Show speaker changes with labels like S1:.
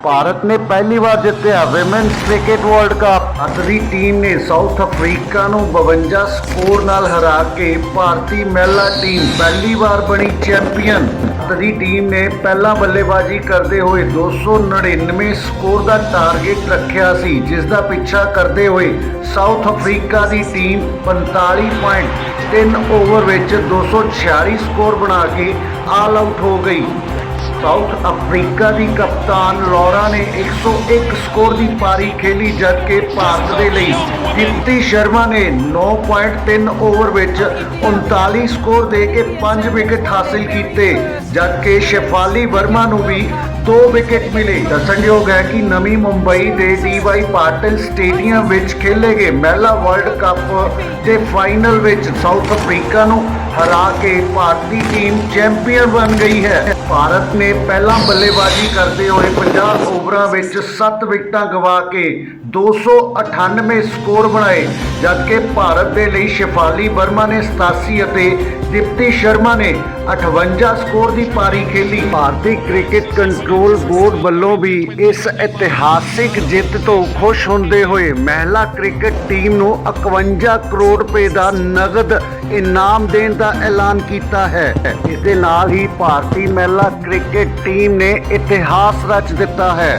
S1: ਭਾਰਤ ਨੇ ਪਹਿਲੀ ਵਾਰ ਜਿੱਤਿਆ ਵਿਮਨਸ ਕ੍ਰਿਕਟ ਵਰਲਡ ਕੱਪ ਅਸਲੀ ਟੀਮ ਨੇ ਸਾਊਥ ਅਫਰੀਕਾ ਨੂੰ 52 ਸਕੋਰ ਨਾਲ ਹਰਾ ਕੇ ਭਾਰਤੀ ਮਹਿਲਾ ਟੀਮ ਪਹਿਲੀ ਵਾਰ ਬਣੀ ਚੈਂਪੀਅਨ ਅਸਲੀ ਟੀਮ ਨੇ ਪਹਿਲਾਂ ਬੱਲੇਬਾਜ਼ੀ ਕਰਦੇ ਹੋਏ 299 ਸਕੋਰ ਦਾ ਟਾਰਗੇਟ ਰੱਖਿਆ ਸੀ, ਜਿਸ ਦਾ ਪਿੱਛਾ ਕਰਦੇ ਹੋਏ ਸਾਊਥ ਅਫਰੀਕਾ ਦੀ ਟੀਮ 45.3 ਓਵਰ ਵਿੱਚ 246 ਸਕੋਰ ਬਣਾ ਕੇ ਆਲ ਆਊਟ ਹੋ ਗਈ। ਸਾਊਥ ਅਫਰੀਕਾ ਦੀ ਕਪਤਾਨ ਲੌਰਾ ਨੇ 101 ਸਕੋਰ ਦੀ ਪਾਰੀ ਖੇਲੀ ਜਦਕਿ ਭਾਰਤ ਦੇ ਲਈ ਦੀਪਤੀ ਸ਼ਰਮਾ ਨੇ 9.3 ਓਵਰ ਵਿੱਚ 39 ਸਕੋਰ ਦੇ ਕੇ 5 ਵਿਕਟ ਹਾਸਿਲ ਕੀਤੇ, ਜਦਕਿ ਸ਼ੈਫਾਲੀ ਵਰਮਾ ਨੂੰ ਵੀ 2 ਵਿਕਟ ਮਿਲੇ। ਦੱਸਣਯੋਗ ਹੈ ਕਿ ਨਵੀਂ ਮੁੰਬਈ ਦੇ ਡੀਵਾਈ ਪਾਟਿਲ ਸਟੇਡੀਅਮ ਵਿੱਚ ਖੇਲੇ ਗਏ ਮਹਿਲਾ ਵਰਲਡ ਕੱਪ ਦੇ ਫਾਈਨਲ ਵਿੱਚ। ਸਾਊਥ ਅਫਰੀਕਾ ਨੂੰ ਹਰਾ ਕੇ ਭਾਰਤੀ ਟੀਮ ਚੈਂਪੀਅਨ ਬਣ ਗਈ ਹੈ। ਭਾਰਤ ਨੇ ਪਹਿਲਾਂ ਬੱਲੇਬਾਜ਼ੀ ਕਰਦੇ ਹੋਏ 50 ਓਵਰਾਂ ਵਿੱਚ 7 ਵਿਕਟਾਂ ਗਵਾ ਕੇ 298 ਸਕੋਰ ਬਣਾਏ, ਜਦਕਿ ਭਾਰਤ ਦੇ ਲਈ ਸ਼ਿਫਾਲੀ ਵਰਮਾ ਨੇ 87 ਅਤੇ ਦੀਪਤੀ ਸ਼ਰਮਾ ਨੇ 58 ਸਕੋਰ ਦੀ ਪਾਰੀ ਖੇਲੀ। ਭਾਰਤੀ ਕ੍ਰਿਕਟ ਕੰਟਰੋਲ ਬੋਰਡ ਵੱਲੋਂ ਵੀ ਇਸ ਇਤਿਹਾਸਿਕ ਜਿੱਤ ਤੋਂ ਖੁਸ਼ ਹੁੰਦੇ ਹੋਏ ਮਹਿਲਾ ਕ੍ਰਿਕਟ ਟੀਮ ਨੂੰ 51 ਕਰੋੜ ਰੁਪਏ ਦਾ ਨਗਦ ਇਨਾਮ ਦੇਣ ਦਾ ਐਲਾਨ ਕੀਤਾ ਹੈ। ਇਸ ਦੇ ਨਾਲ ਹੀ ਭਾਰਤੀ ਮਹਿਲਾ ਕ੍ਰਿਕਟ ਟੀਮ ਨੇ ਇਤਿਹਾਸ ਰਚ ਦਿੱਤਾ ਹੈ।